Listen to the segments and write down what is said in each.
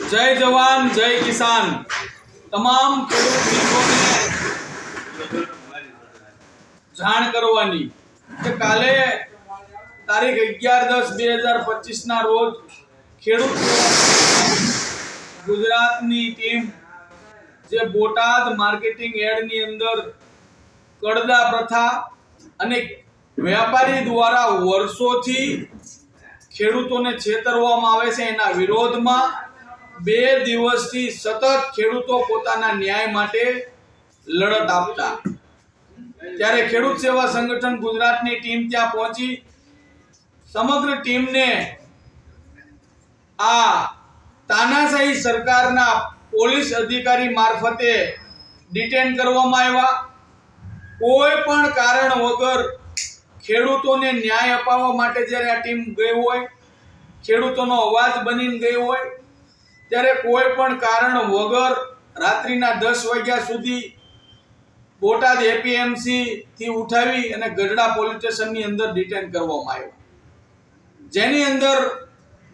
જય જવાન, જય કિસાન. તમામ જાણ કરવાની કે કાલે તારીખ અગિયાર દસ બે હજાર પચીસના રોજ ખેડૂત ગુજરાતની ટીમ જે બોટાદ માર્કેટિંગ યાર્ડની અંદર કડદા પ્રથા અને વેપારી દ્વારા વર્ષોથી ખેડૂતોને છેતરવામાં આવે છે એના વિરોધમાં બે દિવસથી સતત ખેડૂતો પોતાના ન્યાય માટે લડત આપતા. ત્યારે ખેડૂત સેવા સંગઠન ગુજરાતની ટીમ ત્યાં પહોંચી. સમગ્ર ટીમને આ તાનાશાહી સરકારના પોલીસ અધિકારી મારફતે ડિટેન કરવામાં આવ્યા. કોઈ પણ કારણ વગર ખેડૂતોને ન્યાય અપાવવા માટે જ્યારે આ ટીમ ગઈ હોય, ખેડૂતોનો અવાજ બનીને ગઈ હોય ત્યારે કોઈ પણ કારણ વગર રાત્રિના દસ વાગ્યા સુધી બોટાદ એપીએમસી થી ઉઠાવી અને ગઢડા પોલીસ સ્ટેશનની અંદર ડિટેન કરવામાં આવ્યો. જેની અંદર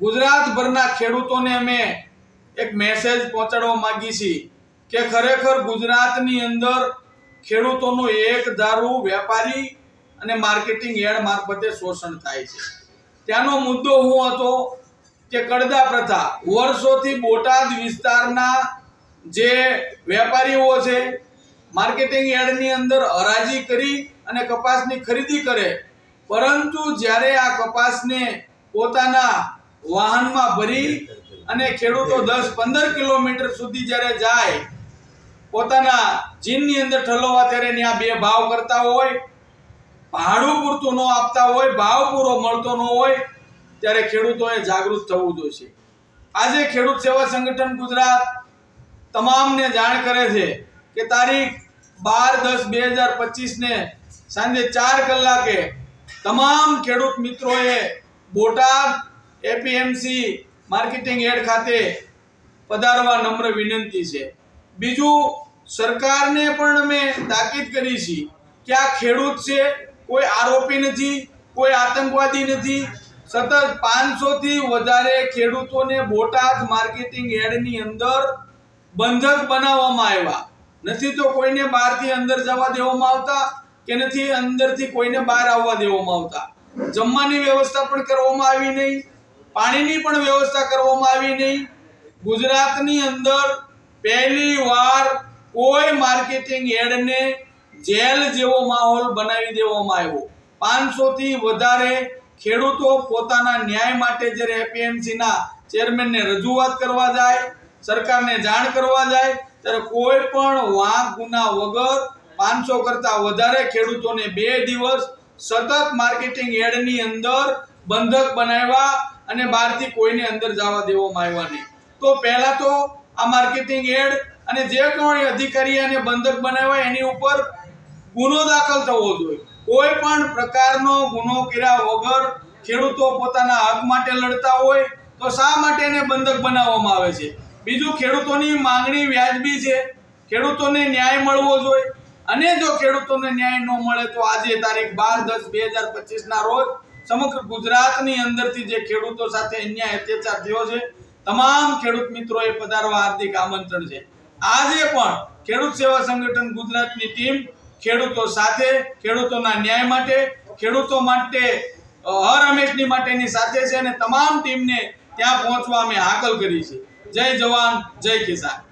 ગુજરાતભરના ખેડૂતોને અમે એક મેસેજ પહોંચાડવા માંગી છીએ કે ખરેખર ગુજરાતની અંદર ખેડૂતોનું એક ધારું વેપારી અને માર્કેટિંગ યાર્ડ મારફતે શોષણ થાય છે. ત્યાંનો મુદ્દો હું હતો કે કડદા પ્રથા. વર્ષોથી બોટાદ વિસ્તારના જે વેપારીઓ છે, માર્કેટિંગ યાર્ડની અંદર હરાજી કરી અને કપાસની ખરીદી કરે. પરંતુ જ્યારે આ કપાસને પોતાના વાહનમાં ભરી અને ખેડૂતો દસ પંદર કિલોમીટર સુધી જ્યારે જાય, પોતાના જીનની અંદર ઠલવવા ત્યારે ત્યાં બે ભાવ કરતા હોય, ભાડું પૂરતું ન આપતા હોય, ભાવ પૂરો મળતો ન હોય ત્યારે ખેડૂતોએ જાગૃત થવું જોઈએ આજે ખેડૂત સેવા સંગઠન ગુજરાત તમામને જાણ કરે છે કે તારીખ બાર દસ બે હજાર પચીસને સાંજે ચાર કલાકે તમામ ખેડૂત મિત્રોએ બોટાદ એપીએમસી માર્કેટિંગ હેડ ખાતે પધારવા નમ્ર વિનંતી છે. બીજું, સરકારને પણ અમે તાકીદ કરી છે કે આ ખેડૂત છે, કોઈ આરોપી નથી, કોઈ આતંકવાદી નથી સતત પાંચસો થી વધારે ખેડૂતોને બોટાદ માર્કેટિંગ એડની અંદર બંધક બનાવવામાં આવ્યા. નથી તો કોઈને બહારથી અંદર જવા દેવામાં આવતા કે નથી અંદરથી કોઈને બહાર આવવા દેવામાં આવતા. જમવાની વ્યવસ્થા પણ કરવામાં આવી નહીં, પાણીની પણ વ્યવસ્થા કરવામાં આવી નહીં. ગુજરાતની અંદર પહેલી વાર કોઈ માર્કેટિંગ એડને જેલ જેવો માહોલ બનાવી દેવામાં આવ્યો. પાંચસો થી વધારે ખેડૂતો પોતાના ન્યાય માટે જ્યારે એપીએમસીના ચેરમેનને રજૂઆત કરવા જાય, સરકારને જાણ કરવા જાય, ત્યારે કોઈ પણ વાંક, ગુના વગર પાંચસો કરતા વધારે ખેડૂતોને બે દિવસ સતત માર્કેટિંગ એડની અંદર બંધક બનાવ્યા અને બહારથી કોઈને અંદર જવા દેવામાં આવ્યા નહીં. તો પહેલાં તો આ માર્કેટિંગ એડ અને જે કોઈ અધિકારી અને બંધક બનાવ્યા, એની ઉપર ગુનો દાખલ થવો જોઈએ. કોઈ પણ પ્રકારનો ગુનો કર્યા વગર ખેડૂતો પોતાના હક માટે લડતા હોય તો શા માટે એને બંધક બનાવવામાં આવે છે? બીજું, ખેડૂતોની માંગણી વ્યાજબી છે. ખેડૂતોને ન્યાય મળવો જોઈએ. અને જો ખેડૂતોને ન્યાય ન મળે તો આજે તારીખ બાર દસ બે હજાર પચીસના રોજ સમગ્ર ગુજરાતની અંદરથી જે ખેડૂતો સાથે અન્યાય, અત્યાચાર થયો છે, તમામ ખેડૂત મિત્રોએ પધારવા હાર્દિક આમંત્રણ છે. આજે પણ ખેડૂત સેવા સંગઠન ગુજરાતની ટીમ ખેડૂતો સાથે, ખેડૂતોના ન્યાય માટે, ખેડૂતો માટે હર હંમેશની માટેની સાથે છે અને તમામ ટીમને ત્યાં પહોંચવા અમે હાકલ કરી છે. જય જવાન, જય કિસાન.